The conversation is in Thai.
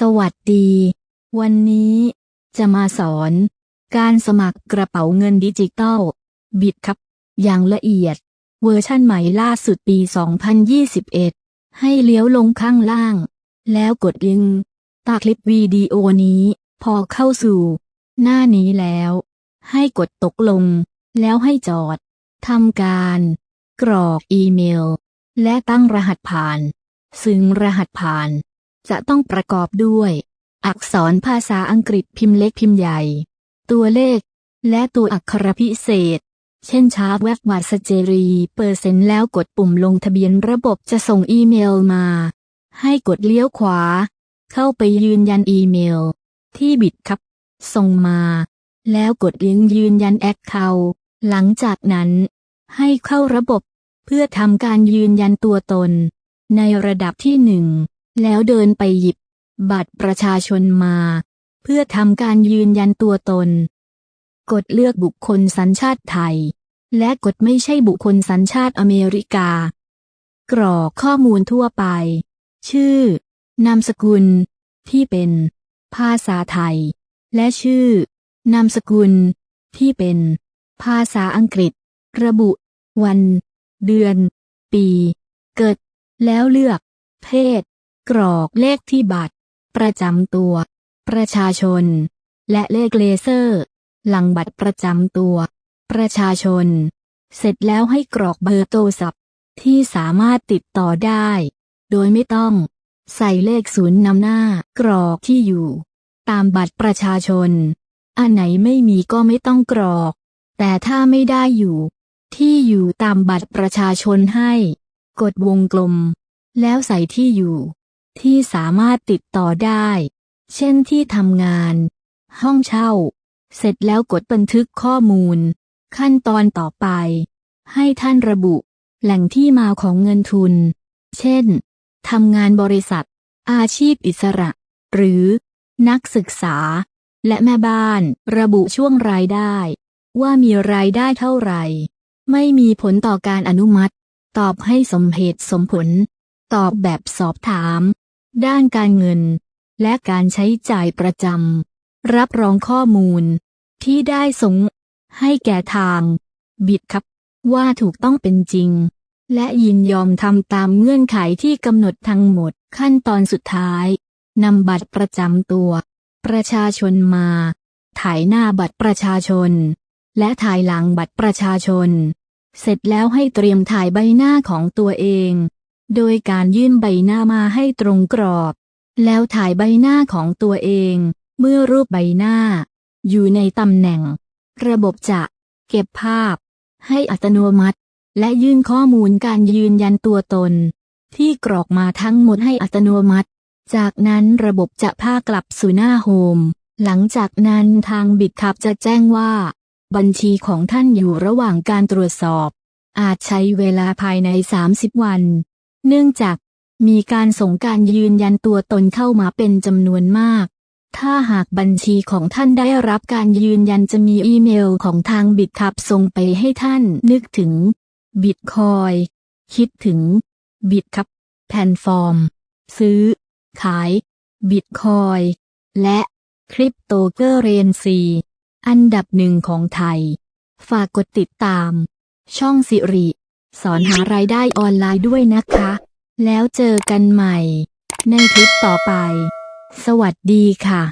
สวัสดี วันนี้จะมาสอน การสมัครกระเป๋าเงินดิจิตอลบิตครับ อย่างละเอียด เวอร์ชั่นใหม่ล่าสุดปี 2021 ให้เลี้ยวลงข้างล่าง แล้วกดลิงก์ตาคลิปวิดีโอนี้ พอเข้าสู่ หน้านี้แล้ว ให้กดตกลง แล้วให้จอดทำการ กรอกอีเมล และตั้งรหัสผ่าน ซึ่งรหัสผ่าน จะต้องประกอบด้วย อักษรภาษาอังกฤษพิมพ์เล็กพิมพ์ใหญ่ ตัวเลข และตัวอักขรพิเศษ เช่นชาร์ปแวบวัดสเจรีเปอร์เซ็นต์แล้วกดปุ่มลงทะเบียนระบบจะส่งอีเมลมา ให้กดเลี้ยวขวา เข้าไปยืนยันอีเมล ที่บิดครับ ส่งมา แล้วกดลิงก์ยืนยันแอคเคาท์หลังจากนั้น ให้เข้าระบบเพื่อทำการยืนยันตัวตน ในระดับที่หนึ่ง แล้วเดินไปหยิบ บัตรประชาชนมา เพื่อทำการยืนยันตัวตน กดเลือกบุคคลสัญชาติไทย และกดไม่ใช่บุคคลสัญชาติอเมริกา กรอกข้อมูลทั่วไป ชื่อ นามสกุล ที่เป็น ภาษาไทย และชื่อ นามสกุล ที่เป็น ภาษาอังกฤษ ระบุ วัน เดือน ปี เกิด แล้วเลือก เพศ กรอกเลขที่บัตร ประจำตัว ประชาชน และเลขเลเซอร์ หลังบัตรประจำตัว ประชาชน เสร็จแล้วให้กรอกเบอร์โทรศัพท์ที่สามารถติดต่อได้ โดยไม่ต้อง ใส่เลขศูนย์นำหน้ากรอกที่อยู่ ตามบัตรประชาชน อันไหนไม่มีก็ไม่ต้องกรอก แต่ถ้าไม่ได้อยู่ ที่อยู่ตามบัตรประชาชนให้ กดวงกลม แล้วใส่ที่อยู่ ที่สามารถติดต่อได้ เช่นที่ทำงาน ห้องเช่า เสร็จแล้วกดบันทึกข้อมูล ขั้นตอนต่อไป ให้ท่านระบุ แหล่งที่มาของเงินทุน เช่นทำงานบริษัท อาชีพอิสระ หรือ นักศึกษา และแม่บ้านระบุช่วงรายได้ ว่ามีรายได้เท่าไหร่ ไม่มีผลต่อการอนุมัติ ตอบให้สมเหตุสมผล ตอบแบบสอบถาม ด้านการเงิน และการใช้จ่ายประจำ รับรองข้อมูล ที่ได้ส่งให้แก่ทาง บิดครับ ว่าถูกต้องเป็นจริง และยินยอมทำตามเงื่อนไขที่กำหนดทั้งหมดขั้นตอนสุดท้ายนำบัตรประจำตัว ประชาชนมา ถ่ายหน้าบัตรประชาชน และถ่ายหลังบัตรประชาชน เสร็จแล้วให้เตรียมถ่ายใบหน้าของตัวเอง โดยการยื่นใบหน้ามาให้ตรงกรอบ แล้วถ่ายใบหน้าของตัวเอง เมื่อรูปใบหน้า อยู่ในตำแหน่ง ระบบจะ เก็บภาพ ให้อัตโนมัติ และยื่นข้อมูลการยืนยันตัวตน ที่กรอกมาทั้งหมดให้อัตโนมัติ จากนั้นระบบจะพากลับสู่หน้าโฮม หลังจากนั้นทางบิดคับจะแจ้งว่า บัญชีของท่านอยู่ระหว่างการตรวจสอบ อาจใช้เวลาภายใน 30 วัน เนื่องจากมีการส่งการยืนยันตัวตนเข้ามาเป็นจำนวนมาก ถ้าหากบัญชีของท่านได้รับการยืนยันจะมีอีเมลของทางบิดคับส่งไปให้ท่านนึกถึงบิตคอยคิดถึงบิตคับแพลตฟอร์ม ซื้อ ขาย บิตคอยและคริปโตเกอเรนซี อันดับหนึ่งของไทย ฝากกดติดตาม ช่องสิริ สอนหารายได้ออนไลน์ด้วยนะคะ แล้วเจอกันใหม่ ในคลิปต่อไป สวัสดีค่ะ